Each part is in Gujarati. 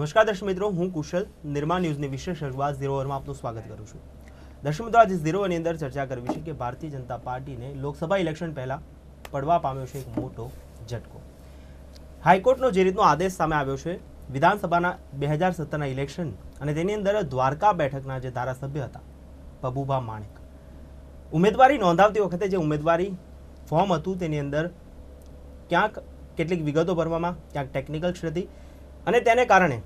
નમસ્કાર દર્શક મિત્રો, હું કુશલ. નિર્મા ન્યૂઝની વિશેષ રજૂઆત ઝીરો ઓવરમાં આપનું સ્વાગત કરું છું. દર્શક મિત્રો, આજે ઝીરોની અંદર ચર્ચા કરવી છે કે ભારતીય જનતા પાર્ટીને લોકસભા ઇલેક્શન પહેલાં પડવા પામ્યો છે એક મોટો ઝટકો. હાઈકોર્ટનો જે રીતનો આદેશ સામે આવ્યો છે, વિધાનસભાના બે હજાર સત્તરના ઇલેક્શન અને તેની અંદર દ્વારકા બેઠકના જે ધારાસભ્ય હતા, પબુભા માણેક. ઉમેદવારી નોંધાવતી વખતે જે ઉમેદવારી ફોર્મ હતું તેની અંદર ક્યાંક કેટલીક વિગતો ભરવામાં, ક્યાંક ટેકનિકલ ક્ષતિ અને તેને કારણે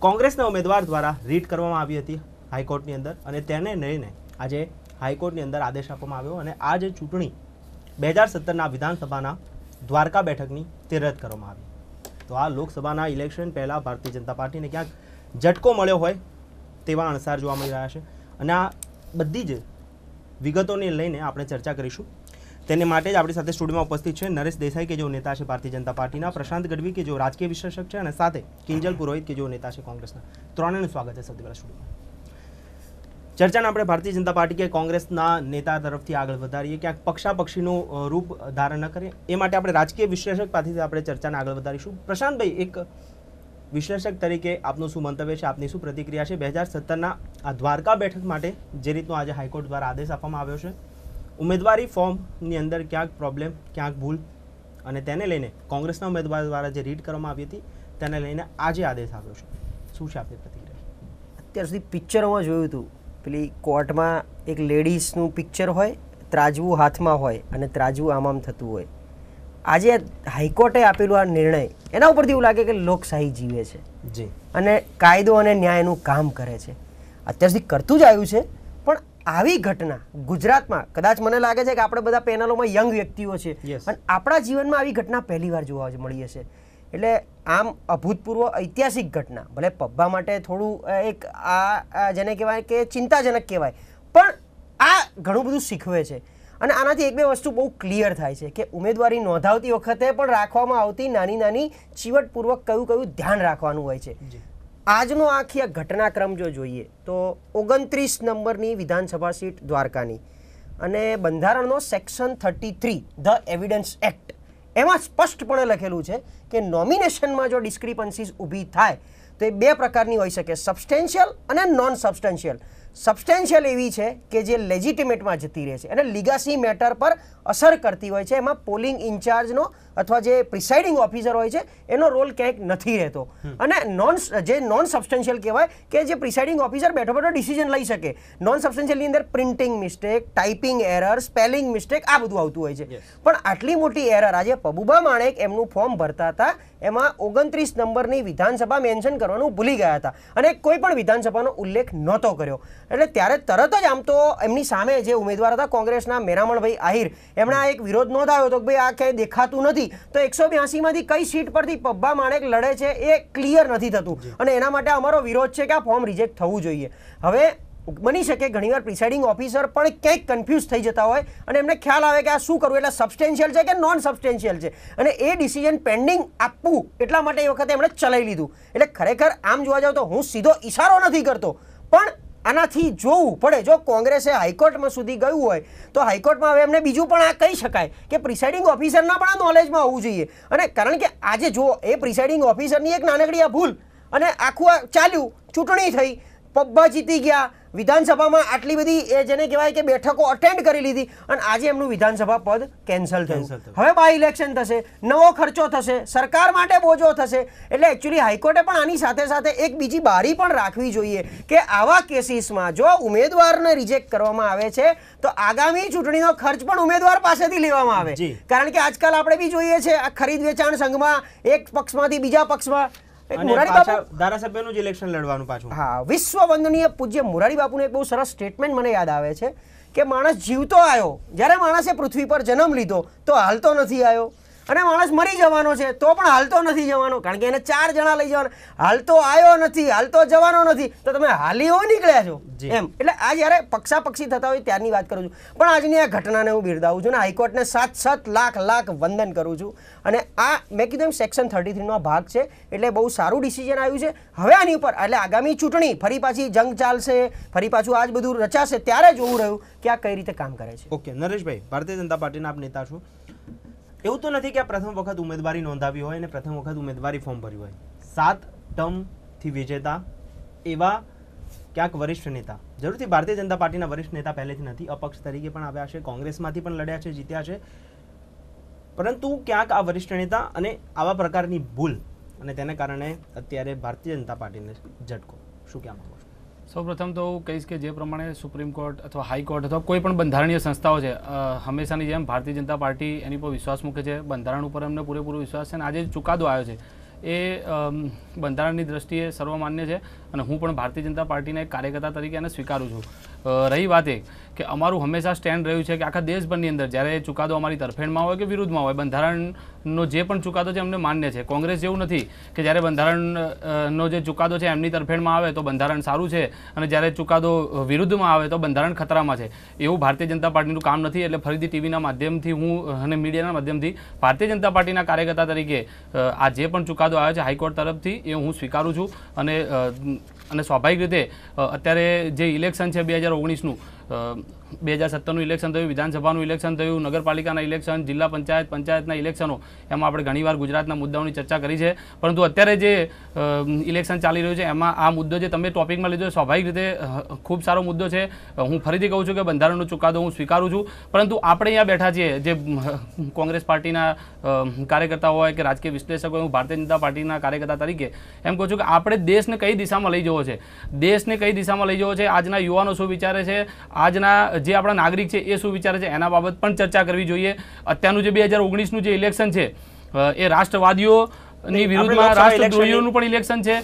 કોંગ્રેસના ઉમેદવાર દ્વારા રીટ કરવામાં આવી હતી હાઈકોર્ટની અંદર અને તેને લઈને આજે હાઈકોર્ટની અંદર આદેશ આપવામાં આવ્યો અને આ જે ચૂંટણી બે હજાર સત્તરના વિધાનસભાના દ્વારકા બેઠકની તે રદ કરવામાં આવી. તો આ લોકસભાના ઇલેક્શન પહેલાં ભારતીય જનતા પાર્ટીને ક્યાંક ઝટકો મળ્યો હોય તેવા અણસાર જોવા મળી રહ્યા છે. અને આ બધી જ વિગતોને લઈને આપણે ચર્ચા કરીશું. તેને માટે જ આપણી સાથે સ્ટુડિયોમાં ઉપસ્થિત છે નરેશ દેસાઈ, કે જેઓ નેતા છે ભારતીય જનતા પાર્ટીના, પ્રશાંત ગઢવી, કે જેઓ રાજકીય વિશ્લેષક છે, અને સાથે કિંજલ પુરોહિત, કે જેઓ નેતા છે કોંગ્રેસના. ત્રણેયનું સ્વાગત છે સૌથી પહેલાં સ્ટુડિયોમાં. ચર્ચાને આપણે ભારતીય જનતા પાર્ટી કે કોંગ્રેસના નેતા તરફથી આગળ વધારીએ. ક્યાંક પક્ષાપક્ષીનું રૂપ ધારણ ન કરીએ. એ માટે આપણે રાજકીય વિશ્લેષક પાસેથી આપણે ચર્ચાને આગળ વધારીશું. પ્રશાંતભાઈ, એક વિશ્લેષક તરીકે આપનું શું મંતવ્ય છે? આપની શું પ્રતિક્રિયા છે? બે હજાર સત્તરના આ દ્વારકા બેઠક માટે જે રીતનો આજે હાઈકોર્ટ દ્વારા આદેશ આપવામાં આવ્યો છે ઉમેદવારી ફોર્મની અંદર ક્યાંક પ્રોબ્લેમ ક્યાંક ભૂલ અને તેને લઈને કોંગ્રેસના ઉમેદવાર દ્વારા જે રીડ કરવામાં આવી હતી તેને લઈને આજે આદેશ આવ્યો છે. શું છે આપની પ્રતિક્રિયા? અત્યાર સુધી પિક્ચરોમાં જોયું હતું. પેલી કોર્ટમાં એક લેડીઝનું પિક્ચર હોય ત્રાજવું હાથમાં હોય અને ત્રાજવું આમ આમ થતું હોય. આજે હાઈકોર્ટે આપેલું આ નિર્ણય એના ઉપરથી એવું લાગે કે લોકશાહી જીવે છે. જી. અને કાયદો અને ન્યાયનું કામ કરે છે. અત્યાર સુધી કરતું જ આવ્યું છે. આવી ઘટના ગુજરાતમાં કદાચ મને લાગે છે કે આપણે બધા પેનલોમાં યંગ વ્યક્તિઓ છે. પણ અને આપણા જીવનમાં આવી ઘટના પહેલી વાર જોવા મળી હશે. એટલે આમ અભૂતપૂર્વ ઐતિહાસિક ઘટના ભલે પબ્બા માટે થોડું એક આ જેને કહેવાય કે ચિંતાજનક કહેવાય પણ આ ઘણું બધું શીખવે છે. અને આનાથી એક બે વસ્તુ બહુ ક્લિયર થાય છે કે ઉમેદવારી નોંધાવતી વખતે પણ રાખવામાં આવતી નાની નાની ચીવટપૂર્વક કયું કયું ધ્યાન રાખવાનું હોય છે. આજનો આખી આ ઘટનાક્રમ જો જોઈએ તો ઓગણત્રીસ નંબરની વિધાનસભા સીટ દ્વારકાની અને બંધારણનો section thirty three the evidence act એમાં સ્પષ્ટપણે લખેલું છે કે નોમિનેશનમાં જો ડિસ્ક્રિપન્સીસ ઊભી થાય તો એ બે પ્રકારની હોઈ શકે સબસ્ટેન્શિયલ અને નોન સબસ્ટેન્શિયલ સબસ્ટેન્શિયલ એવી છે કે જે લેજિટિમેટમાં જતી રહે છે. અને લીગાસી મેટર પર અસર કરતી હોય છે. એમાં પોલિંગ ઇન્ચાર્જનો અથવા જે પ્રિસાઇડિંગ ઓફિસર હોય છે એનો રોલ ક્યાંક નથી રહેતો. અને નોન જે નોન સબસ્ટેન્શિયલ કહેવાય કે જે પ્રિસાઇડિંગ ઓફિસર બેઠો બેઠો ડિસિઝન લઈ શકે. નોન સબસ્ટેન્શિયલની અંદર printing mistake typing error spelling mistake આ બધું આવતું હોય છે. પણ આટલી મોટી એરર આજે પબુબા માણેક એમનું ફોર્મ ભરતા હતા એમાં ઓગણત્રીસ નંબરની વિધાનસભા મેન્શન કરવાનું ભૂલી ગયા હતા. અને કોઈ પણ વિધાનસભાનો ઉલ્લેખ નહોતો કર્યો. એટલે ત્યારે તરત જ આમ તો એમની સામે જે ઉમેદવાર હતા કોંગ્રેસના મેરામણભાઈ આહિર એમણે આ એક વિરોધ નોંધાવ્યો હતો કે ભાઈ આ ક્યાંય દેખાતું નથી. તો એકસો બ્યાસીમાંથી કઈ સીટ પરથી પબ્બા માણેક લડે છે એ ક્લિયર નથી થતું. અને એના માટે અમારો વિરોધ છે કે આ ફોર્મ રિજેક્ટ થવું જોઈએ. હવે બની શકે ઘણીવાર પ્રિસાઇડિંગ ઓફિસર પણ ક્યાંક કન્ફ્યુઝ થઈ જતા હોય અને એમને ખ્યાલ આવે કે આ શું કરવું એટલે સબસ્ટેન્શિયલ છે કે નોન સબસ્ટેન્શિયલ છે. અને એ ડિસિઝન પેન્ડિંગ આપવું એટલા માટે એ વખતે એમણે ચલાવી લીધું. એટલે ખરેખર આમ જોવા જાવ તો હું સીધો ઈશારો નથી કરતો. પણ આનાથી જોવું પડે. જો કોંગ્રેસે હાઈકોર્ટમાં સુધી ગયું હોય, તો હાઈકોર્ટમાં હવે એમને બીજું પણ આ કહી શકાય કે પ્રિસાઇડિંગ ઓફિસરના પણ આ નોલેજમાં હોવું જોઈએ. અને કારણ કે આજે જો એ પ્રિસાઇડિંગ ઓફિસરની એક નાનકડી આ ભૂલ અને આખું આ ચાલ્યું, ચૂંટણી થઈ પબ્બા જીતી ગયા. વિધાનસભામાં આટલી બધી એ જેને કહેવાય કે બેઠકો અટેન્ડ કરી લીધી અને આજે એમનું વિધાનસભા પદ કેન્સલ થયું. હવે બાય ઇલેક્શન થશે નવો ખર્ચો થશે સરકાર માટે બોજો થશે. એટલે એકચ્યુઅલી હાઈકોર્ટે પણ આની સાથે સાથે એક બીજી બારી પણ રાખવી જોઈએ કે આવા કેસીસમાં જો ઉમેદવારને રિજેક્ટ કરવામાં આવે છે તો આગામી ચૂંટણીનો ખર્ચ પણ ઉમેદવાર પાસેથી લેવામાં આવે. કારણ કે આજકાલ આપણે બી જોઈએ છે આ ખરીદ વેચાણ સંઘમાં એક પક્ષમાંથી બીજા પક્ષમાં ધારાસભ્યનું જ ઇલેક્શન લડવાનું પાછું. હા વિશ્વ વંદનીય પૂજ્ય મુરારી બાપુનું એક બહુ સરસ સ્ટેટમેન્ટ મને યાદ આવે છે કે માણસ જીવતો આવ્યો. જ્યારે માણસે પૃથ્વી પર જન્મ લીધો તો હાલતો નથી આવ્યો. અને માણસ મરી જવાનો છે તો પણ હાલતો નથી જવાનો કારણ કે એને ચાર જણા લઈ જવાના. હાલતો આવ્યો નથી હાલતો જવાનો નથી. તો તમે હાલી હો નીકળ્યા છો. એમ. એટલે આ જ્યારે પક્ષાપક્ષી થતા હોય ત્યારની વાત કરું છું. પણ આજની આ ઘટનાને હું બિરદાવું છું ને હાઈકોર્ટને સાત સાત લાખ લાખ વંદન કરું છું. અને આ મેં કીધું એમ સેક્શન થર્ટી થ્રીનો ભાગ છે એટલે બહુ સારું ડિસિઝન આવ્યું છે. હવે આની ઉપર એટલે આગામી ચૂંટણી ફરી પાછી જંગ ચાલશે ફરી પાછું આજ બધું રચાશે ત્યારે જોવું રહ્યું કે આ કઈ રીતે કામ કરે છે. ઓકે નરેશભાઈ ભારતીય જનતા પાર્ટીના આપ નેતા છો. એવું તો નથી કે આ પ્રથમ વખત ઉમેદવારી નોંધાવી હોય અને પ્રથમ વખત ઉમેદવારી ફોર્મ ભર્યું હોય. સાત ટર્મથી વિજેતા એવા ક્યાંક વરિષ્ઠ નેતા. જરૂરથી ભારતીય જનતા પાર્ટીના વરિષ્ઠ નેતા પહેલેથી નથી, અપક્ષ તરીકે પણ આવ્યા છે, કોંગ્રેસમાંથી પણ લડ્યા છે, જીત્યા છે. પરંતુ ક્યાંક આ વરિષ્ઠ નેતા અને આવા પ્રકારની ભૂલ અને તેને કારણે અત્યારે ભારતીય જનતા પાર્ટીને ઝટકો. શું કહેવા સૌપ્રથમ તો હું કહીશ કે જે પ્રમાણે સુપ્રીમ કોર્ટ અથવા હાઈકોર્ટ અથવા કોઈ પણ બંધારણીય સંસ્થાઓ છે હંમેશાની જેમ ભારતીય જનતા પાર્ટી એની પર વિશ્વાસ મૂકે છે. બંધારણ ઉપર એમને પૂરેપૂરો વિશ્વાસ છે અને આજે ચુકાદો આવ્યો છે. એ બંધારણની દ્રષ્ટિએ સર્વમાન્ય છે અને હું પણ ભારતીય જનતા પાર્ટીના એક કાર્યકર્તા તરીકે એને સ્વીકારું છું. રહી વાત એ કે અમારું હંમેશા સ્ટેન્ડ રહ્યું છે કે આખા દેશભરની અંદર જ્યારે ચુકાદો અમારી તરફેણમાં હોય કે વિરુદ્ધમાં હોય, બંધારણનો જે પણ ચુકાદો છે અમને માન્ય છે. કોંગ્રેસ જેવું નથી કે જ્યારે બંધારણનો જે ચુકાદો છે એમની તરફેણમાં આવે તો બંધારણ સારું છે અને જ્યારે ચુકાદો વિરુદ્ધમાં આવે તો બંધારણ ખતરામાં છે. એવું ભારતીય જનતા પાર્ટીનું કામ નથી એટલે ફરીથી ટીવીના માધ્યમથી હું અને મીડિયાના માધ્યમથી ભારતીય જનતા પાર્ટીના કાર્યકર્તા તરીકે આ જે પણ ચુકાદો આવ્યો છે હાઈકોર્ટ તરફથી, એ હું સ્વીકારું છું. અને અને સ્વાભાવિક રીતે અત્યારે જે ઇલેક્શન છે બે હજાર ઓગણીસનું બે હજાર સત્તરનું ઇલેક્શન થયું, વિધાનસભાનું ઇલેક્શન થયું, નગરપાલિકાના ઇલેક્શન જિલ્લા પંચાયત, પંચાયતના ઇલેક્શનો એમાં આપણે ઘણીવાર ગુજરાતના મુદ્દાઓની ચર્ચા કરી છે. પરંતુ અત્યારે જે ઇલેક્શન ચાલી રહ્યું છે, એમાં આ મુદ્દો જે તમે ટોપિકમાં લીધો, સ્વાભાવિક રીતે ખૂબ સારો મુદ્દો છે. હું ફરીથી કહું છું કે બંધારણનો ચુકાદો હું સ્વીકારું છું. પરંતુ આપણે અહીંયા બેઠા છીએ, જે કોંગ્રેસ પાર્ટીના કાર્યકર્તા હોય કે રાજકીય વિશ્લેષકો હોય, હું ભારતીય જનતા પાર્ટીના કાર્યકર્તા તરીકે એમ કહું છું કે આપણે દેશને કઈ દિશામાં લઈ જવો છે? દેશને કઈ દિશામાં લઈ જવો છે? આજના યુવાનો શું વિચારે છે? આજના જે આપણા નાગરિક છે એ શું વિચારે છે એના બાબત પણ ચર્ચા કરવી જોઈએ. અત્યારનું જે બે હજાર ઓગણીસનું જે ઇલેક્શન છે એ રાષ્ટ્રવાદીઓની વિરુદ્ધમાં રાષ્ટ્રદ્રોહીઓનું પણ ઇલેક્શન છે.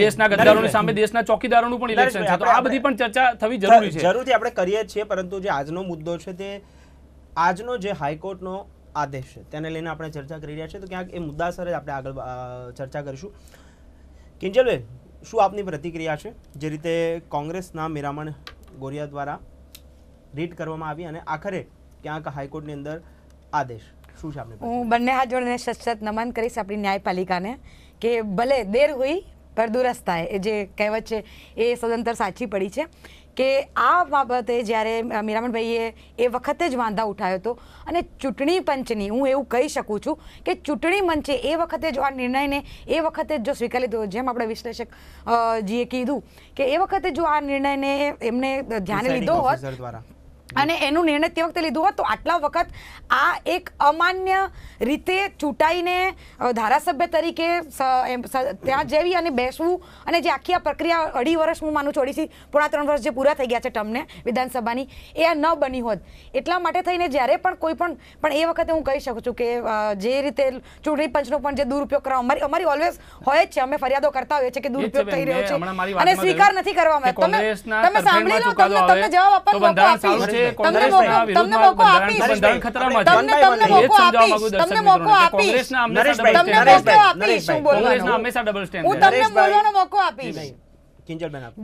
દેશના ગદ્દારોની સામે દેશના ચોકીદારોનું પણ ઇલેક્શન છે. તો આ બધી પણ ચર્ચા થવી જરૂરી છે. જરૂરથી આપણે કરીએ છીએ પરંતુ જે આજનો મુદ્દો છે તે આજનો જે હાઈકોર્ટનો આદેશ છે તેને લઈને આપણે ચર્ચા કરી રહ્યા છીએ. તો ક્યાંક એ મુદ્દાસર જ આપણે આગળ ચર્ચા કરીશું. કિંજલબેન શું આપની પ્રતિક્રિયા છે? જે રીતે કોંગ્રેસના મેરામણ ગોરિયા દ્વારા રીટ કરવામાં આવી અને આખરે ક્યાંક હાઈકોર્ટની અંદર આદેશ. શું છે હું બંને હાથ જોડીને સતત નમન કરીશ આપણી ન્યાયપાલિકાને કે ભલે દેર હોય પર દુરસ્ત એ જે કહેવત છે એ સદંતર સાચી પડી છે કે આ બાબતે જ્યારે મીરામણભાઈએ એ વખતે જ વાંધા ઉઠાવ્યો હતો અને ચૂંટણી પંચની હું એવું કહી શકું છું કે ચૂંટણી મંચે એ વખતે જો આ નિર્ણયને એ વખતે જ જો સ્વીકારી લીધો જેમ આપણે વિશ્લેષક જીએ કીધું કે એ વખતે જો આ નિર્ણયને એમને ધ્યાને લીધો હોત અને એનું નિર્ણય તે વખતે લીધું હોત તો આટલા વખત આ એક અમાન્ય રીતે ચૂંટાઈને ધારાસભ્ય તરીકે ત્યાં જેવી અને બેસવું અને જે આખી આ પ્રક્રિયા અઢી વર્ષ હું માનું છું અઢીથી પોણા ત્રણ વર્ષ જે પૂરા થઈ ગયા છે ટર્મને વિધાનસભાની એ આ ન બની હોત. એટલા માટે થઈને જ્યારે પણ કોઈ પણ પણ એ વખતે હું કહી શકું છું કે જે રીતે ચૂંટણી પંચનો પણ જે દુરુપયોગ કરવા અમારી અમારી ઓલવેઝ હોય જ છે અમે ફરિયાદો કરતા હોઈએ છીએ કે દુરુપયોગ થઈ રહ્યો છે અને સ્વીકાર નથી કરવામાં. તમે તમે સાંભળી લો તમને તમને જવાબ આપવા આપવાનો મોકો આપીશ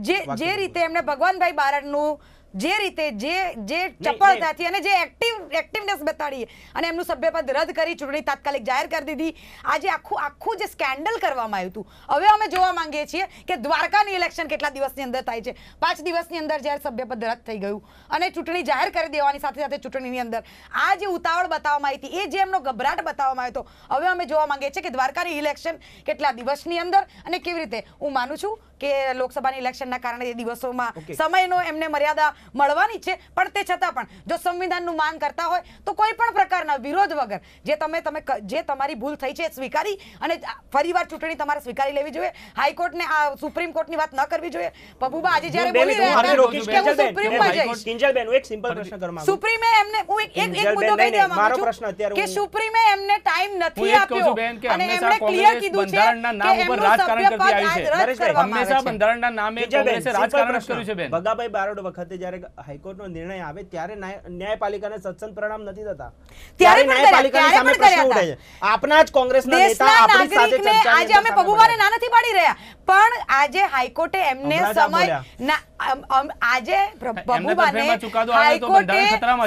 જ. રીતે એમને ભગવાનભાઈ બારડનું જે રીતે જે જે. ચપળતાથી અને જે એક્ટિવ એક્ટિવનેસ બતાડી અને એમનું સભ્યપદ રદ કરી ચૂંટણી તાત્કાલિક જાહેર કરી દીધી. આજે આખું આખું જે સ્કેન્ડલ કરવામાં આવ્યું હતું. હવે અમે જોવા માંગીએ છીએ કે દ્વારકાની ઇલેક્શન કેટલા દિવસની અંદર થાય છે? પાંચ દિવસની અંદર જ્યારે સભ્યપદ રદ થઈ ગયું અને ચૂંટણી જાહેર કરી દેવાની સાથે સાથે ચૂંટણીની અંદર આ જે ઉતાવળ બતાવવામાં આવી હતી એ જે એમનો ગભરાટ બતાવવામાં આવ્યો હતો હવે અમે જોવા માંગીએ છીએ કે દ્વારકાની ઇલેક્શન કેટલા દિવસની અંદર અને કેવી રીતે? હું માનું છું કે લોકસભાની ઇલેક્શનના કારણે એ દિવસોમાં સમયનો એમને મર્યાદા મળવાની છે પણ તે છતાં પણ જો સંવિધાનનું માન કરતા હોય તો કોઈ પણ પ્રકારના વિરોધ વગર જે તમે તમે જે તમારી ભૂલ થઈ છે સ્વીકારી અને ફરીવાર ચૂંટણી તમારે સ્વીકારી લેવી જોઈએ. હાઈકોર્ટને આ સુપ્રીમ કોર્ટની વાત ન કરવી જોઈએ. પબુબા આજે જ્યારે બોલી રહ્યા હતા કે હું સુપ્રીમમાં જઈશ? કિંજલબેન, હું એક સિમ્પલ પ્રશ્ન કરવા માંગુ સુપ્રીમે એમને હું એક એક મુદ્દો કહી દેવા માંગુ પ્રશ્ન છું અત્યારે કે સુપ્રીમે એમને ટાઈમ નથી આપ્યો અને એમણે ક્લિયર કીધું છે બંધારણના નામ કે ઉપર એમનું રાજકારણ કરતી સભ્યપદ આવી છે. રદ નરેશભાઈ, કરવામાં હંમેશા બંધારણના નામે કોંગ્રેસે રાજકારણ કર્યું છે બેન. ભગાભાઈ બારોટ વખતે જ્યારે હાઈકોર્ટનો નિર્ણય આવે ત્યારે ન્યાયપાલિકાને સત્સંગ પરિણામ નથી થતા. ત્યારે ન્યાયપાલિકાની સામે પ્રશ્ન ઉઠે છે. આપના જ કોંગ્રેસના નેતા આપણી સાથે નાગરિકને આજે અમે અંદર સામે પબુબાને પડ્યા. ના નથી પાડી રહ્યા. પણ આજે હાઈકોર્ટે એમને સમય આજે હાઈકોર્ટે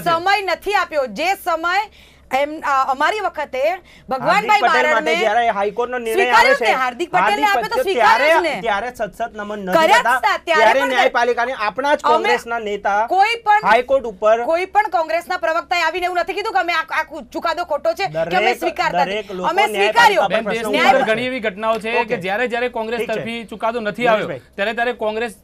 સમય નથી આપ્યો. જે સમય એમ અમારી વખતે ભગવાનભાઈ બારડને જ્યારે હાઈકોર્ટનો નિર્ણય આવે છે હાર્દિક પટેલને આપે તો સ્વીકાર્યો જ ને. ત્યારે સતસત નમન નથી કરતા ત્યારે ન્યાયપાલિકાને આપણા જ કોંગ્રેસના નેતા કોઈ પણ હાઈકોર્ટ ઉપર કોઈ પણ કોંગ્રેસના પ્રવક્તાએ આવીને એવું નથી કીધું કે અમે આ ચુકાદો ખોટો છે કે અમે સ્વીકારતા અમે સ્વીકાર્યો. ઘણી એવી ઘટનાઓ છે કે જ્યારે જ્યારે કોંગ્રેસ તરફી ચુકાદો નથી આવ્યો ત્યારે ત્યારે કોંગ્રેસ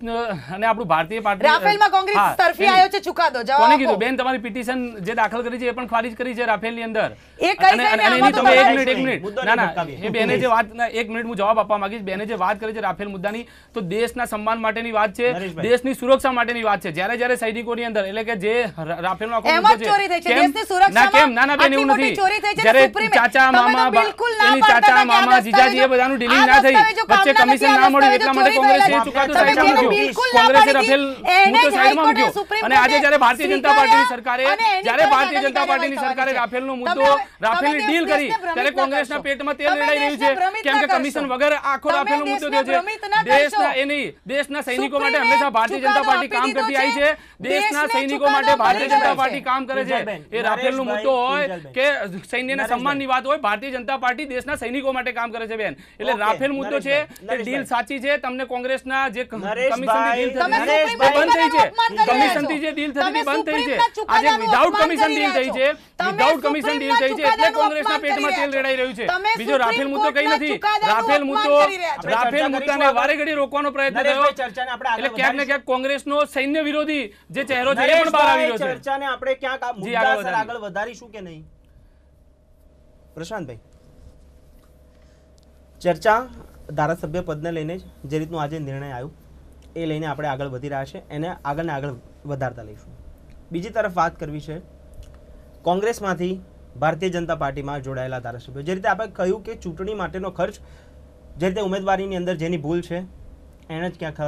અને આપણું ભારતીય પાર્ટી રાફેલમાં કોંગ્રેસ તરફી આવ્યો છે ચુકાદો. જવાબ કોને કીધું? બેન તમારી પિટિશન જે દાખલ કરી છે એ પણ ખારિજ કરી છે રાફેલની અંદર. એ કઈ અને- કઈને આમાં તો તમે એક મિનિટ એક મિનિટ. ના ના એ બેને જે વાત ના, એક મિનિટ હું જવાબ આપવા માંગીશ. બેને જે વાત કરી છે રાફેલ મુદ્દાની તો દેશના સન્માન માટેની વાત છે. દેશની સુરક્ષા માટેની વાત છે. જ્યારે જ્યારે સૈનિકોની અંદર એટલે કે જે રાફેલનો આખો મુદ્દો જ ચોરી થઈ છે. દેશની સુરક્ષામાં ના કેમ? ના ના બેન એવું નથી. ચોરી થઈ છે ને જ્યારે ચાચા મામા બિલકુલ ના એની પાડતા ચાચા મામા જીજાજી એ બધાનું ડીલિંગ ના થઈ. વચ્ચે કમિશન ના મળ્યું એટલા માટે કોંગ્રેસ ચુકાદો સાઈડમાં મૂક્યો કોંગ્રેસે રાફેલ મુદ્દો સાઈડમાં મૂક્યો અને આજે જ્યારે ભારતીય જનતા પાર્ટીની સરકારે જ્યારે ભારતીય જનતા પાર્ટીની સરકારે છે. રાફેલનો મુદ્દો રાફેલની ડીલ કરી. ત્યારે ના કોંગ્રેસના પેટમાં તેલ રેડાઈ રહ્યું છે. કેમ કે કમિશન વગર આખો રાફેલનો મુદ્દો થયો છે દેશના એ નહીં દેશના સૈનિકો માટે હંમેશા ભારતીય જનતા પાર્ટી કામ કરતી આવી છે. દેશના સૈનિકો માટે ભારતીય જનતા પાર્ટી કામ કરે છે. એ રાફેલનો મુદ્દો હોય. કે સૈન્યના. સન્માનની વાત હોય ભારતીય જનતા પાર્ટી દેશના સૈનિકો માટે કામ કરે છે બેન. એટલે રાફેલ મુદ્દો છે કે ડીલ સાચી છે તમને કોંગ્રેસના જે કમિશનની ડીલ બંધ થઈ છે. કમિશનથી જે ડીલ થતી હતી બંધ થઈ છે. આજે વિધાઉટ કમિશન ડીલ થઈ છે. વિધાઉટ કમિશન ડીલ થઈ છે એટલે કોંગ્રેસના પેટમાં તેલ રેડાઈ રહ્યું છે. બીજો રાફેલ મુદ્દો કઈ નથી. રાફેલ મુદ્દો. રાફેલ મુદ્દાને વારે ઘડી રોકવાનો પ્રયત્ન થયો ચર્ચાને આપણે આગળ એટલે ક્યાંક ને ક્યાંક કોંગ્રેસનો સૈન્ય વિરોધી જે ચહેરો છે એ પણ બહાર આવી રહ્યો છે. ચર્ચાને આપણે ક્યાંક આ જી, આગળ મુદ્દાસર વધારીએ. આગળ વધારીશું કે નહીં? પ્રશાંતભાઈ. ચર્ચા ધારાસભ્ય પદને લઈને જ જે રીતનું આજે નિર્ણય આવ્યો એ લઈને આપણે આગળ વધી રહ્યા છે. એને આગળ ને આગળ વધારતા લઈશું. બીજી તરફ વાત કરવી છે કોંગ્રેસમાંથી ભારતીય જનતા પાર્ટીમાં જોડાયેલા ધારાસભ્યો. જે રીતે આપણે કહ્યું કે ચૂંટણી માટેનો ખર્ચ જે રીતે ઉમેદવારીની અંદર જેની ભૂલ છે એને જ ક્યાંક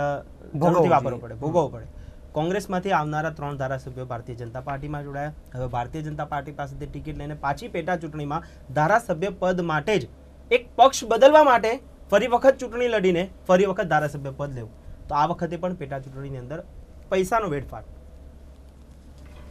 જરૂરથી વાપરવો પડે ભોગવવો પડે. કોંગ્રેસમાંથી આવનારા ત્રણ ધારાસભ્યો ભારતીય જનતા પાર્ટીમાં જોડાયા. હવે ભારતીય જનતા પાર્ટી પાસેથી ટિકિટ લઈને પાછી પેટા ચૂંટણીમાં ધારાસભ્ય પદ માટે જ એક પક્ષ બદલવા માટે ફરી વખત ચૂંટણી લડીને ફરી વખત ધારાસભ્ય પદ લેવું. તો આ વખતે પણ પેટા ચૂંટણીની અંદર પૈસાનો વેડફાટ.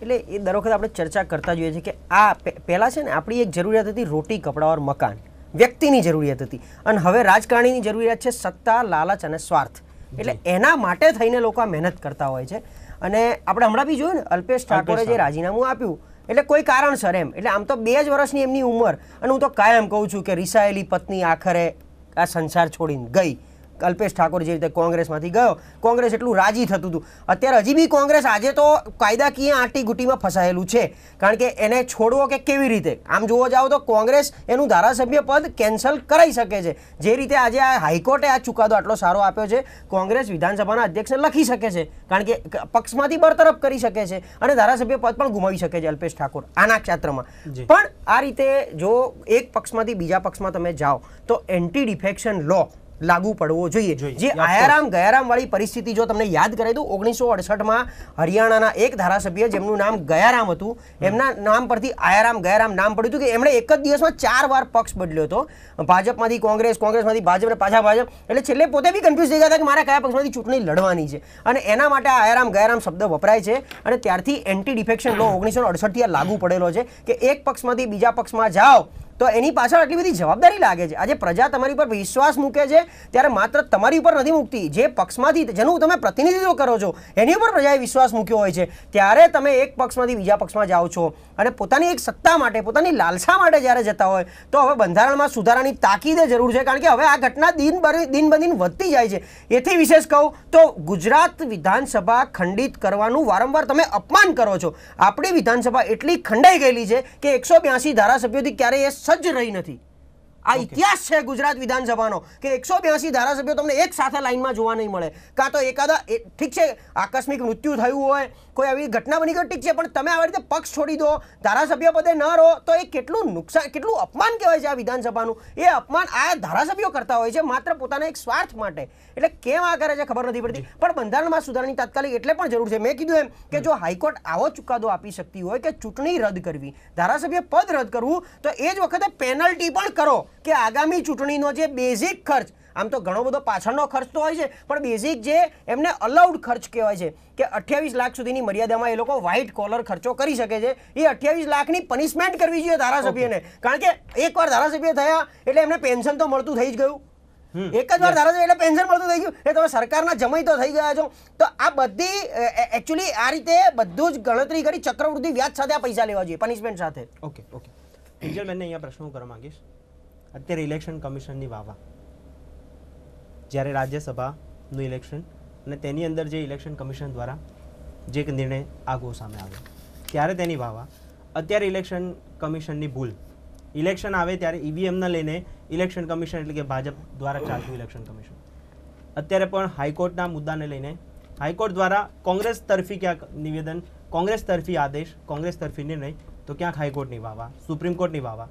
એટલે એ દર વખત આપણે ચર્ચા કરતા જોઈએ છીએ કે આ પહેલાં છે ને આપણી એક જરૂરિયાત હતી રોટી કપડા ઓર મકાન. વ્યક્તિની જરૂરિયાત હતી. અને હવે રાજકારણીની જરૂરિયાત છે સત્તા લાલચ અને સ્વાર્થ. એટલે એના માટે થઈને લોકો આ મહેનત કરતા હોય છે. અને આપણે હમણાં બી જોયું ને અલ્પેશ ઠાકોરે જે રાજીનામું આપ્યું એટલે કોઈ કારણસર એમ. એટલે આમ તો બે જ વર્ષની એમની ઉંમર. અને હું તો કાયમ કહું છું કે રિસાયેલી પત્ની આખરે આ સંસાર છોડીને ગઈ. અલ્પેશ ઠાકોર જે રીતે કોંગ્રેસમાંથી ગયો. કોંગ્રેસ એટલું રાજી થતું હતું. અત્યારે હજી બી કોંગ્રેસ આજે તો કાયદાકીય આંટી ગુટીમાં ફસાયેલું છે. કારણ કે એને છોડવો કે કેવી રીતે? આમ જોવા જાઓ તો કોંગ્રેસ એનું ધારાસભ્ય પદ કેન્સલ કરાઈ શકે છે. જે રીતે આજે આ હાઈકોર્ટે આ ચુકાદો આટલો સારો આપ્યો છે કોંગ્રેસ વિધાનસભાના અધ્યક્ષને લખી શકે છે. કારણ કે પક્ષમાંથી બરતરફ કરી શકે છે અને ધારાસભ્ય પદ પણ ગુમાવી શકે છે અલ્પેશ ઠાકોર આના ક્ષેત્રમાં. પણ આ રીતે જો એક પક્ષમાંથી બીજા પક્ષમાં તમે જાઓ તો એન્ટી ડિફેક્શન લો લાગુ પડવો જોઈએ. જોઈએ. જે આયારામ ગયારામ વાળી પરિસ્થિતિ જો તમને યાદ કરાવી દઉં ઓગણીસો અડસઠમાં હરિયાણાના એક ધારાસભ્ય જેમનું નામ ગયારામ હતું એમના નામ પરથી આયારામ ગયારામ નામ પડ્યું હતું કે એમણે એક જ દિવસમાં ચાર વાર પક્ષ બદલ્યો હતો. ભાજપમાંથી કોંગ્રેસ કોંગ્રેસમાંથી ભાજપ અને પાછા ભાજપ. એટલે છેલ્લે પોતે બી કન્ફ્યુઝ થઈ ગયા હતા કે મારા કયા પક્ષમાંથી ચૂંટણી લડવાની છે. અને એના માટે આ આયારામ ગયારામ શબ્દ વપરાય છે. અને ત્યારથી એન્ટી ડિફેક્શન લો ઓગણીસો અડસઠથી આ લાગુ પડેલો છે કે એક પક્ષમાંથી બીજા પક્ષમાં જાઓ તો એની પાછળ આટલી બધી જવાબદારી લાગે છે. આજે પ્રજા તમારી પર વિશ્વાસ મૂકે છે, ત્યારે માત્ર તમારી ઉપર નથી મૂકતી. જે પક્ષમાંથી જેનું તમે પ્રતિનિધિત્વ કરો છો, એની ઉપર પ્રજાએ વિશ્વાસ મૂક્યો હોય છે. ત્યારે તમે એક પક્ષમાંથી બીજા પક્ષમાં જાઓ છો અને પોતાની એક સત્તા માટે, પોતાની લાલસા માટે જ્યારે જતા હોય, તો હવે બંધારણમાં સુધારાની તાકીદે જરૂર છે. કારણ કે હવે આ ઘટના દિન દિન બ દિન વધતી જાય છે. એથી વિશેષ કહું તો ગુજરાત વિધાનસભા ખંડિત કરવાનું વારંવાર તમે અપમાન કરો છો. આપણી વિધાનસભા એટલી ખંડાઈ ગયેલી છે કે એકસો બ્યાસી ધારાસભ્યોથી ક્યારેય એ સજ્જ રહી નથી. આ ઇતિહાસ છે ગુજરાત વિધાનસભાનો કે એકસો બ્યાસી ધારાસભ્યો તમને એક સાથે લાઇનમાં જોવા નહીં મળે. કાં તો એકાદા એ- ઠીક છે આકસ્મિક મૃત્યુ થયું હોય કોઈ આવી ઘટના બની ગઈ ઠીક છે પણ તમે આવી રીતે પક્ષ છોડી દો ધારાસભ્ય પદે ન રહો તો એ કેટલું નુકસાન કેટલું અપમાન કહેવાય છે આ વિધાનસભાનું? એ અપમાન આ ધારાસભ્યો કરતા હોય છે માત્ર પોતાના એક સ્વાર્થ માટે. એટલે કેમ આ કરે છે ખબર નથી પડતી. પણ બંધારણમાં સુધારણી તાત્કાલિક એટલે પણ જરૂર છે. મેં કીધું એમ કે જો હાઈકોર્ટ આવો ચુકાદો આપી શકતી હોય કે ચૂંટણી રદ કરવી ધારાસભ્ય પદ રદ કરવું તો એ જ વખતે પેનલ્ટી પણ કરો. કે આગામી ચૂંટણીનો જે બેઝિક ખર્ચ આમ તો ઘણો બધો પાછળનો ખર્ચ તો હોય છે પણ બેઝિક જે એમને અલાઉડ ખર્ચ કહેવાય છે કે અઠ્યાવીસ લાખ સુધીની મર્યાદામાં એ લોકો વ્હાઇટ કોલર ખર્ચો કરી શકે છે એ અઠ્યાવીસ લાખની પનિશમેન્ટ કરવી જોઈએ ધારાસભ્યને. કારણ કે એકવાર ધારાસભ્ય થયા એટલે એમને પેન્શન તો મળતું થઈ જ ગયું. એક જ વાર ધારાસભ્ય એટલે પેન્શન મળતું થઈ ગયું. એ તમે સરકારના જમાઈ તો થઈ ગયા છો. તો આ બધી એકચ્યુઅલી આ રીતે બધું જ ગણતરી કરી ચક્રવૃદ્ધિ વ્યાજ સાથે આ પૈસા લેવા જોઈએ પનિશમેન્ટ સાથે. ઓકે ઓકે કિંજલબેનને અહીંયા પ્રશ્ન હું કરવા માંગીશ. અત્યારે ઇલેક્શન કમિશનની વાવા. જ્યારે રાજ્યસભાનું ઇલેક્શન અને તેની અંદર જે ઇલેક્શન કમિશન દ્વારા જે એક નિર્ણય આગો સામે આવ્યો, ત્યારે તેની વાવા. અત્યારે ઇલેક્શન કમિશનની ભૂલ. ઇલેક્શન આવે ત્યારે ઈવીએમના લઈને ઇલેક્શન કમિશન એટલે કે ભાજપ દ્વારા ચાલતું ઇલેક્શન કમિશન. અત્યારે પણ હાઈકોર્ટના મુદ્દાને લઈને હાઈકોર્ટ દ્વારા કોંગ્રેસ તરફી ક્યાંક નિવેદન, કોંગ્રેસ તરફી આદેશ, કોંગ્રેસ તરફી નિર્ણય, તો ક્યાંક હાઈકોર્ટની વાવા, સુપ્રીમ કોર્ટની વાવા.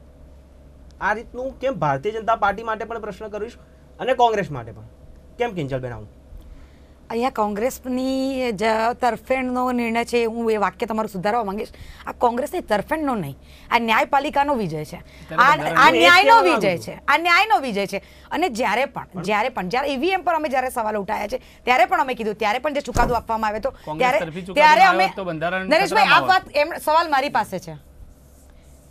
આ રીતનું કેમ ભારતીય જનતા પાર્ટી માટે પણ પ્રશ્ન કરીશ અને કોંગ્રેસ માટે પણ. કેમ કિંજલબેન આવું? અહીંયા કોંગ્રેસની જ તરફેણનો નિર્ણય છે હું એ વાક્ય તમારું સુધારવા માંગીશ. આ કોંગ્રેસની તરફેણનો નહીં આ ન્યાયપાલિકાનો વિજય છે. આ આ ન્યાયનો વિજય છે? આ ન્યાયનો વિજય છે. અને જ્યારે પણ જ્યારે પણ જ્યારે ઈવીએમ પર અમે જ્યારે સવાલ ઉઠાયા છે ત્યારે પણ અમે કીધું ત્યારે પણ જે ચુકાદો આપવામાં આવ્યો હતો ત્યારે ત્યારે અમે આવ્યો તો બંધારણ નરેશભાઈ આ વાત એમ સવાલ મારી પાસે છે.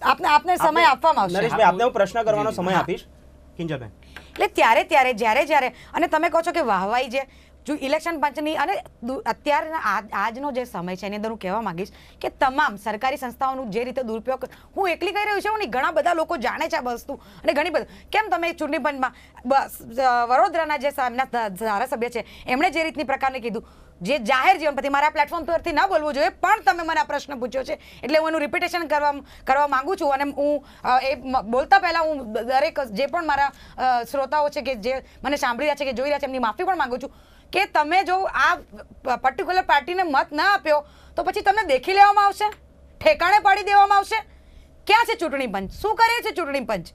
આપને આપને સમય આપવામાં આવશે. નરેશભાઈ આપને હું પ્રશ્ન કરવાનો સમય આપીશ. કિંજલબેન. એટલે ત્યારે ત્યારે જ્યારે જ્યારે અને તમે કહો છો કે વાહવાઈ જે જો ઇલેક્શન પંચની અને અત્યારના આજનો જે સમય છે એની અંદર હું કહેવા માંગીશ કે તમામ સરકારી સંસ્થાઓનું જે રીતે દુરુપયોગ હું એકલી કહી રહ્યું છું નહીં ઘણા બધા લોકો જાણે છે આ વસ્તુ. અને ઘણી બધી કેમ તમે ચૂંટણી પંચમાં વડોદરાના જે એમના ધારાસભ્ય છે એમણે જે રીતની પ્રકારને કીધું? જે જાહેર જીવન પરથી મારા પ્લેટફોર્મ પરથી ન બોલવું જોઈએ, પણ તમે મને આ પ્રશ્ન પૂછ્યો છે, એટલે હું એનું રિપીટેશન કરવા કરવા માંગુ છું અને હું એ બોલતા પહેલા હું દરેક જે પણ મારા શ્રોતાઓ છે કે જે મને સાંભળી રહ્યા છે કે જોઈ રહ્યા છે, એમની માફી પણ માંગુ છું. કે તમે જો આ પર્ટિક્યુલર પાર્ટીને મત ના આપ્યો, તો પછી તમને દેખી લેવામાં આવશે? ઠેકાણે પાડી દેવામાં આવશે? ક્યાં છે ચૂંટણી પંચ? શું કરે છે ચૂંટણી પંચ?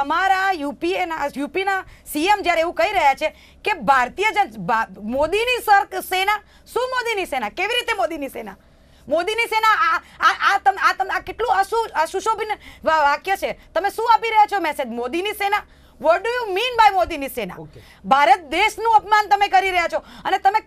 તમારા યુપીએના યુપીના સીએમ જ્યારે એવું કહી રહ્યા છે કે ભારતીય જન, ભા- મોદીની સર, સેના, શું મોદીની સેના? કેવી રીતે મોદીની સેના? મોદીની સેના આ આ આ કેટલું અસુ અસુશોભિન વાક્ય છે. તમે શું આપી રહ્યા છો મેસેજ મોદીની સેના? What do you mean by મોદીની સેના? ભારત દેશનું અપમાન તમે કરી રહ્યા છો. અને તમે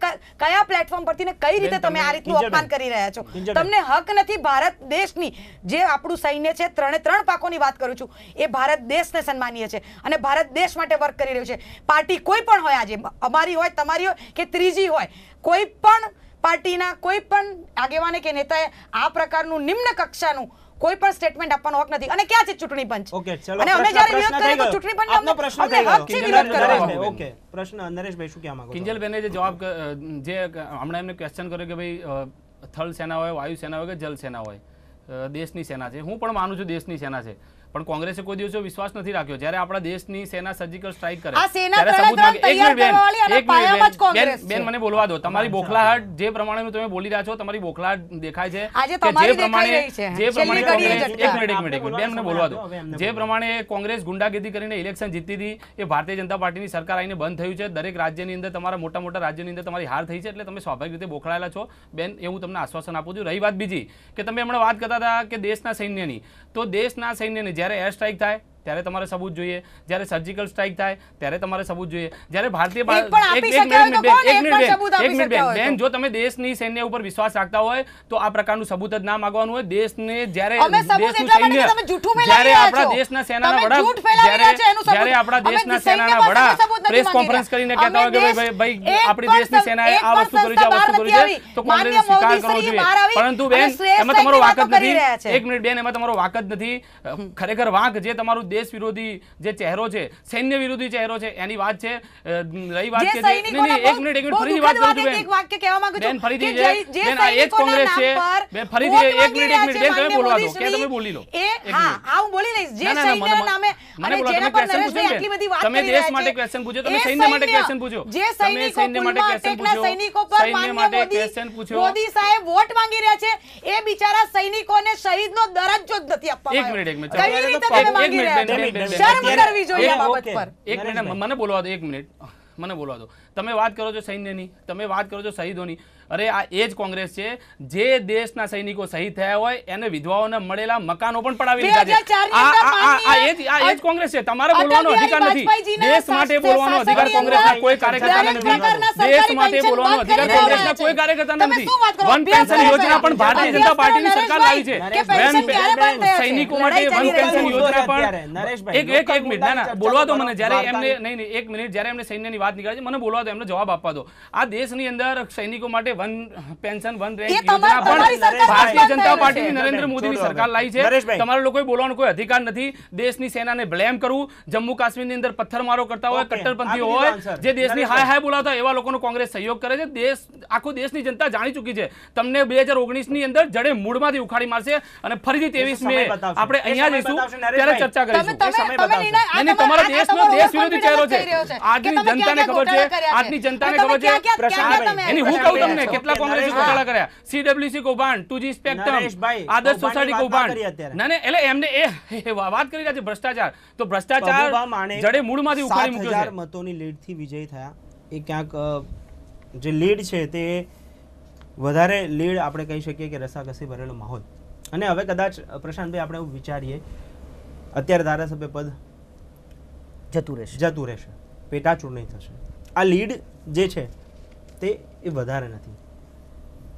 કયા પ્લેટફોર્મ પરથી ને કઈ રીતે તમે આ રીતનું અપમાન કરી રહ્યા છો? તમને હક નથી ભારત દેશની. જે આપણું સૈન્ય છે ત્રણે ત્રણ પાકોની વાત કરું છું. એ ભારત દેશને સન્માનીય છે. અને ભારત દેશ માટે વર્ક કરી રહ્યું છે. પાર્ટી કોઈ પણ હોય આજે અમારી હોય તમારી હોય કે ત્રીજી હોય કોઈ પણ પાર્ટીના કોઈ પણ આગેવાને કે નેતાએ આ પ્રકારનું નિમ્ન કક્ષાનું કોઈ પણ સ્ટેટમેન્ટ આપવાનો હક નથી. અને ક્યાં છે ચૂંટણી પંચ? ઓકે ચલો અને અમે જ્યારે વિરોધ કરીએ તો ચૂંટણી પંચ આપનો અમને- પ્રશ્ન થઈ ગયો. છે વિરોધ કરવાનો ઓકે પ્રશ્ન નરેશભાઈ શું કહેવા માંગો છો? કિંજલબેને જે જવાબ જે હમણાં એમને ક્વેશ્ચન કર્યો કે ભાઈ થળ થલ સેના હોય વાયુ સેના હોય કે જલ સેના હોય? દેશની સેના છે. હું પણ માનું છું દેશની સેના છે. પણ કોંગ્રેસે કોઈ દિવસ વિશ્વાસ નથી રાખ્યો. જ્યારે આપણા દેશની સેના સર્જિકલ સ્ટ્રાઇક કરે ત્યારે સબૂત માંગે. એક મિનિટ બેન, એક મિનિટ મને બોલવા દો. તમારી બોખલાહટ જે પ્રમાણે તમે બોલી રહ્યા છો તમારી બોખલાહટ દેખાય છે કે જે પ્રમાણે દેખાઈ રહી છે. જે પ્રમાણે કોંગ્રેસ-. એક મિનિટ એક મિનિટ બેન મને બોલવા દો. જે પ્રમાણે કોંગ્રેસ ગુંડાગીરી કરીને ઇલેક્શન જીતી હતી એ ભારતીય જનતા પાર્ટીની સરકાર આવીને બંધ થયું છે. દરેક રાજ્યની અંદર તમારા મોટા મોટા રાજ્યની અંદર તમારી હાર થઈ છે એટલે તમે સ્વાભાવિક રીતે બોખળાયેલા છો. બેન એ હું તમને આશ્વાસન આપું છું. રહી વાત બીજી કે તમે હમણાં વાત કરતા હતા કે દેશના સૈન્યની. તો દેશના સૈન્યને જ્યારે એર સ્ટ્રાઇક થાય ત્યારે તમારે સબૂત જોઈએ. જ્યારે સર્જિકલ સ્ટ્રાઇક થાય ત્યારે તમારે સબૂત જોઈએ. જ્યારે ભારતીય બેન? જો તમે દેશની સૈન્ય ઉપર વિશ્વાસ રાખતા હોય તો આ પ્રકારનું સબૂત જ ના માંગવાનું હોય. દેશને જ્યારે દેશનું સૈન્ય જ્યારે આપણા દેશના સેનાના વડા. જ્યારે આપણા દેશના સેનાના વડા પ્રેસ કોન્ફરન્સ કરીને કહેતા હોય કે ભાઈ આપણી દેશની સેનાએ આ વસ્તુ કરી છે આ વસ્તુ કરી છે તો કોંગ્રેસ સ્વીકાર કરવો જોઈએ. પરંતુ બેન એમાં તમારો વાક જ નથી. એક મિનિટ બેન એમાં તમારો વાક જ નથી. ખરેખર વાંક જે તમારું દેશ વિરોધી જે ચહેરો છે સૈન્ય વિરોધી ચહેરો છે એની વાત છે રહી વાત નહીં, એક મિનિટ એક મિનિટ ફરીથી વાત કરું છું એક વાક્ય કહેવા માંગુ છું ફરીથી કે જે જે- જે બેન આ એ કોંગ્રેસ છે બેન ફરીથી એક મિનિટ એક મિનિટ બેન તમે છે બોલવા દો કે તમે બોલી લો એ હા મિનિટ. હું બોલી લઈશ જે ના, ના, ના, મને- સૈન્યના નામે અને જેના પર નરેશભાઈ આટલી બધી વાત તમે દેશ માટે છે. પૂછો, તમે સૈન્ય માટે સૈન્ય, પૂછો. જે સૈનિકો પૂછો. સૈનિકો પર માન્ય મોદી મોદી સાહેબ વોટ માંગી રહ્યા છે એ બિચારા સૈનિકોને શહીદનો દરજ્જો જ નથી આપવા એક મિનિટ, એક મિનિટ. શરમ કરવી જોઈએ આ બાબત પર. એક મિનિટ મને બોલવા દો એક મિનિટ. મને બોલવા દો. તમે વાત કરો છો સૈન્યની તમે વાત કરો છો શહીદોની. અરે આ એ જ કોંગ્રેસ છે. જે દેશના સૈનિકો શહીદ થયા હોય એને વિધવાઓને મળેલા મકાનો પણ પડાવી લીધા છે. આ એ જ આ એ જ કોંગ્રેસ છે. તમારે બોલવાનો અધિકાર નથી. દેશ માટે બોલવાનો અધિકાર કોંગ્રેસના કોઈ કાર્યકર્તાને નથી. દેશ માટે બોલવાનો અધિકાર કરી કોંગ્રેસના કોઈ. કાર્યકર્તાને નથી? વન પેન્શન યોજના પણ ભારતીય જનતા પાર્ટી પાર્ટીની સરકાર લાવી છે? સૈનિકો માટે વન પેન્શન યોજના પણ એક એક એક મિનિટ. ના ના બોલવા દો મને. જ્યારે એમને નહીં નહીં એક મિનિટ. જ્યારે એમને સૈન્યની વાત નીકળે છે મને બોલવા દો. એમને જવાબ આપવા દો. આ દેશની અંદર સૈનિકો માટે વન પેન્શન વન રેન્ક યોજના પણ ભારતીય જનતા પાર્ટીની નરેન્દ્ર મોદીની સરકાર લાવી છે. તમારા લોકોએ બોલવાનો કોઈ અધિકાર નથી. દેશની સેનાને બ્લેમ કરવું. જમ્મુ કાશ્મીરની અંદર પથ્થરમારો કરતા હોય કટ્ટરપંથી હોય જે દેશની હાય હાય બોલાવતા એવા લોકોનો કોંગ્રેસ સહયોગ કરે છે. દેશ આખો દેશની જનતા જાણી ચૂકી છે. તમને બે હજારની અંદર જડે મૂળમાંથી ઉખાડી મારશે અને ફરીથી ત્રેવીસ મે આપણે અહીંયા જઈશું ત્યારે ચર્ચા કરીશું. તમારા- દેશનો દેશ વિરોધી ચહેરો છે. આજની જનતાને ખબર છે, આજની જનતાને ખબર છે. એની હું કહું તમને કેટલા કોંગ્રેસે ઘોટાળા કર્યા? સીડબ્લ્યુસી કૌભાંડ ટુજી સ્પેક્ટ્રમ આદર્શ સોસાયટી કૌભાંડ ના ના એટલે એમને એ એ વાત કરી રહ્યા છે ભ્રષ્ટાચાર. તો ભ્રષ્ટાચાર જડે મૂળમાંથી ઉખાડી મૂક્યો છે. મતોની લીડથી વિજય થયા. એ ક્યાંક જે લીડ છે તે વધારે લીડ આપણે કહી શકીએ કે રસાકસી ભરેલો માહોલ. અને હવે કદાચ પ્રશાંતભાઈ આપણે એવું વિચારીએ અત્યારે ધારાસભ્ય પદ જતું રહેશે. જતું રહેશે. પેટા ચૂંટણી થશે. આ લીડ જે છે તે એ વધારે નથી.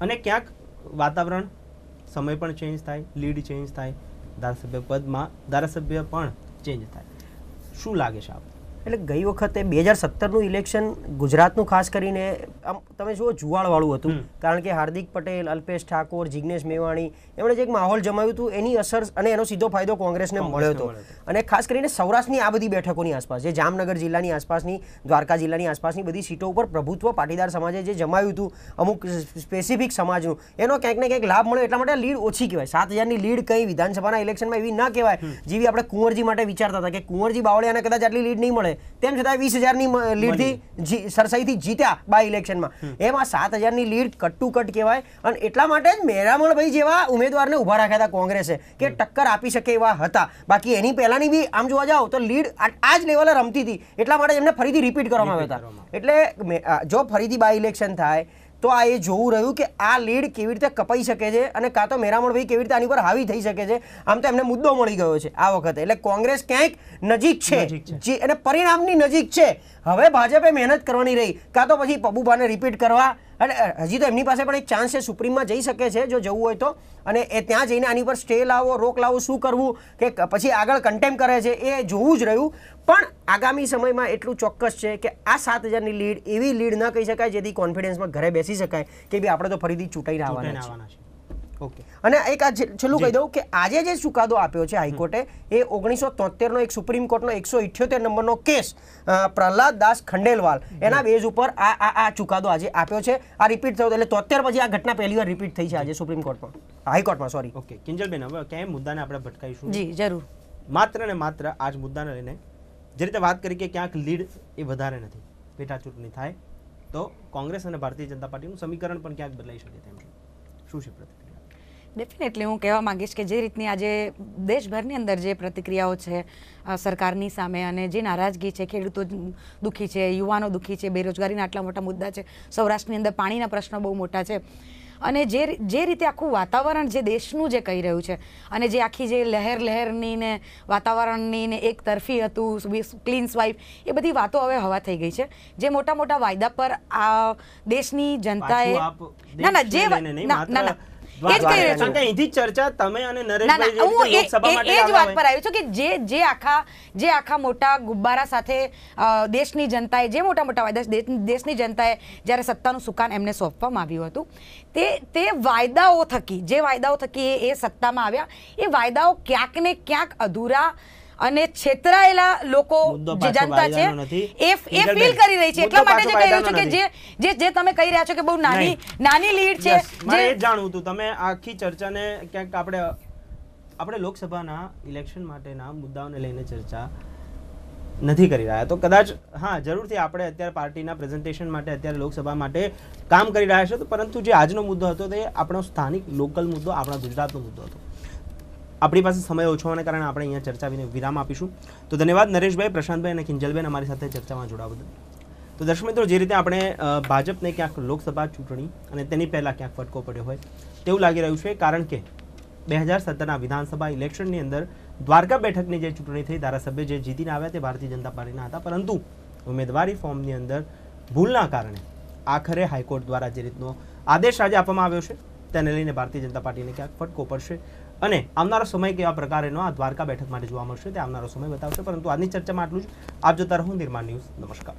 અને ક્યાંક વાતાવરણ, સમય પણ ચેન્જ થાય લીડ ચેન્જ થાય, ધારાસભ્ય પદમાં, ધારાસભ્ય પણ ચેન્જ થાય. શું લાગે છે આપ એટલે ગઈ વખતે બે હજાર સત્તરનું ઇલેક્શન ગુજરાતનું ખાસ કરીને આમ તમે જુઓ જુવાળવાળું હતું. કારણ કે હાર્દિક પટેલ અલ્પેશ ઠાકોર જિગ્નેશ મેવાણી એમણે જે એક માહોલ જમાવ્યું હતું એની અસર અને એનો સીધો ફાયદો કોંગ્રેસને કોંગ્રેસને મળ્યો હતો. મળ્યો હતો. અને ખાસ કરીને સૌરાષ્ટ્રની આ બધી બેઠકોની આસપાસ જે જામનગર જિલ્લાની આસપાસની દ્વારકા જિલ્લાની આસપાસની બધી સીટો ઉપર પ્રભુત્વ પાટીદાર સમાજે જે જમાવ્યું હતું અમુક સ્પેસિફિક સમાજનું એનો ક્યાંક ને ક્યાંક લાભ મળ્યો. એટલા માટે લીડ ઓછી કહેવાય. સાત હજારની લીડ કઈ વિધાનસભાના ઇલેક્શનમાં એવી ના કહેવાય જેવી આપણે કુંવરજી માટે વિચારતા હતા કે કુંવરજી બાવળિયાને કદાચ આટલી લીડ નહીં મળે. તેમ છતાં વીસ હજારની લીડથી જી- સરસાઈથી જીત્યા બાય ઇલેક્શનમાં. એમાં સાત હજારની લીડ કટ ટુ કટ કહેવાય અને એટલા માટે જ મેરામણભાઈ જેવા ઉમેદવારને ઊભા રાખ્યા હતા કોંગ્રેસે કે ટક્કર આપી શકે એવા હતા. બાકી એની પહેલાંની બી આમ જોવા જાઓ તો લીડ આ જ લેવલે રમતી હતી. એટલા માટે એમને ફરીથી રિપીટ કરવામાં આવ્યા હતા. એટલે જો ફરીથી બાય ઇલેક્શન થાય તો આ એ જોવું રહ્યું કે આ લીડ કેવી રીતે કપાઈ શકે છે અને કાં તો મેરામણભાઈ કેવી રીતે આની પર હાવી થઈ શકે છે. આમ તો એમને મુદ્દો મળી ગયો છે આ વખતે. એટલે કોંગ્રેસ ક્યાંક નજીક છે જે અને પરિણામની નજીક છે. હવે ભાજપે મહેનત કરવાની રહી. કાં તો પછી પબુભાને રિપીટ કરવા અને હજી તો એમની પાસે પણ એક ચાન્સ છે સુપ્રીમમાં જઈ શકે છે જો જવું હોય તો. અને એ ત્યાં જઈને આની પર સ્ટે લાવો રોક લાવો શું કરવું કે પછી આગળ કન્ટેમ કરે છે એ જોવું જ રહ્યું. પણ આગામી સમયમાં એટલું ચોક્કસ છે કે આ સાત હજારની લીડ એવી લીડ ન કહી શકાય જેથી કોન્ફિડન્સમાં ઘરે બેસી શકાય કે ભાઈ આપણે તો ફરીથી ચૂંટાઈને આવવાના છે ઓકે. અને એક આ છેલ્લું કહી દઉં કે આજે જે ચુકાદો આપ્યો છે હાઈકોર્ટે એ ઓગણીસો તોતેરનો એક સુપ્રીમ કોર્ટનો એકસો ઇઠ્યોતેર નંબરનો કેસ પ્રહલાદ દાસ ખંડેલવાલ. એના બેઝ ઉપર આ આ આ ચુકાદો આજે આપ્યો છે. આ રિપીટ થયો એટલે તોતેર પછી આ ઘટના પહેલી વાર રિપીટ થઈ છે આજે સુપ્રીમ કોર્ટમાં. હાઈકોર્ટમાં સોરી ઓકે કિંજલબેન હવે કયા મુદ્દાને આપણે ભટકાઈશું? જી જરૂર. માત્ર ને માત્ર આ જ મુદ્દાને લઈને જે રીતે વાત કરી કે ક્યાંક લીડ એ વધારે નથી પેટા ચૂંટણી થાય તો કોંગ્રેસ અને ભારતીય જનતા પાર્ટીનું સમીકરણ પણ ક્યાંક બદલાઈ શકે તેમ છે. શું છે પ્રતિક્રિયા ડેફિનેટલી હું કહેવા માંગીશ કે જે રીતની આજે દેશભરની અંદર જે પ્રતિક્રિયાઓ છે સરકારની સામે અને જે નારાજગી છે ખેડૂતો દુઃખી છે યુવાનો દુઃખી છે બેરોજગારીના આટલા મોટા મુદ્દા છે સૌરાષ્ટ્રની અંદર પાણીના પ્રશ્નો બહુ મોટા છે. અને જે જે રીતે આખું વાતાવરણ જે દેશનું જે કહી રહ્યું છે અને જે આખી જે લહેર લહેરની ને વાતાવરણની ને એક તરફી હતું ક્લીન સ્વાઇપ એ બધી વાતો હવે હવા થઈ ગઈ છે. જે મોટા મોટા વાયદા પર આ દેશની જનતાએ ના ના જે ના ના. જ કહી રહ્યો કારણ છું કે અહીંથી ચર્ચા તમે અને નરેશભાઈ જે હું એ લોકસભા એ- માટે એ જ વાત પર આવ્યું છું કે જે જે આખા જે આખા મોટા ગુબ્બારા સાથે દેશની જનતાએ જે મોટા મોટા વાયદા દેશની જનતાએ જ્યારે સત્તાનું સુકાન એમને સોંપવામાં આવ્યું હતું તે તે વાયદાઓ થકી જે વાયદાઓ થકી એ- એ સત્તામાં આવ્યા એ વાયદાઓ ક્યાંક ને ક્યાંક અધૂરા અને છેતરાયેલા લોકો જે જનતા છે નથી. એ એ ફીલ કરી રહી છે. એટલા માટે જે કહી રહ્યું છું કે જે જે જે તમે કહી રહ્યા છો કે બહુ નાની નાની લીડ છે જે જ જાણવું હતું. તમે આખી ચર્ચાને ક્યાંક આપણે આપણે લોકસભાના ઇલેક્શન માટેના મુદ્દાઓને લઈને ચર્ચા નથી કરી રહ્યા. તો કદાચ હા જરૂરથી આપણે અત્યારે પાર્ટીના પ્રેઝન્ટેશન માટે અત્યારે લોકસભા માટે કામ કરી રહ્યા છે. પરંતુ જે આજનો મુદ્દો હતો તે આપણો સ્થાનિક લોકલ મુદ્દો આપણા ગુજરાતનો મુદ્દો હતો. આપણી પાસે સમય ઓછો હોવાને કારણે આપણે અહીંયા ચર્ચા વિને વિરામ આપીશું. તો ધન્યવાદ, નરેશભાઈ, પ્રશાંતભાઈ અને કિંજલબેન અમારી સાથે ચર્ચામાં જોડાવા બદલ. તો દર્શક મિત્રો, જે રીતે આપણે ભાજપને ક્યાંક લોકસભા ચૂંટણી અને તેની પહેલાં ક્યાંક ફટકો પડ્યો હોય, તેવું લાગી રહ્યું છે, કારણ કે બે હજાર સત્તરના વિધાનસભા ઇલેક્શનની અંદર દ્વારકા બેઠકની જે ચૂંટણી થઈ, ધારાસભ્ય જે જીતીને આવ્યા તે ભારતીય જનતા પાર્ટીના હતા, પરંતુ ઉમેદવારી ફોર્મની અંદર ભૂલના કારણે આખરે હાઈકોર્ટ દ્વારા જે રીતનો આદેશ આજે આપવામાં આવ્યો છે, તેને લઈને ભારતીય જનતા પાર્ટીને ક્યાંક ફટકો પડશે. અને આવનારો સમય કેવા પ્રકારેનો આ દ્વારકા બેઠક માટે જોવા મળશે તે આવનારો સમય બતાવશે. પરંતુ આજની ચર્ચામાં આટલું જ. આપ જોતા રહો નિર્માણ ન્યૂઝ. નમસ્કાર.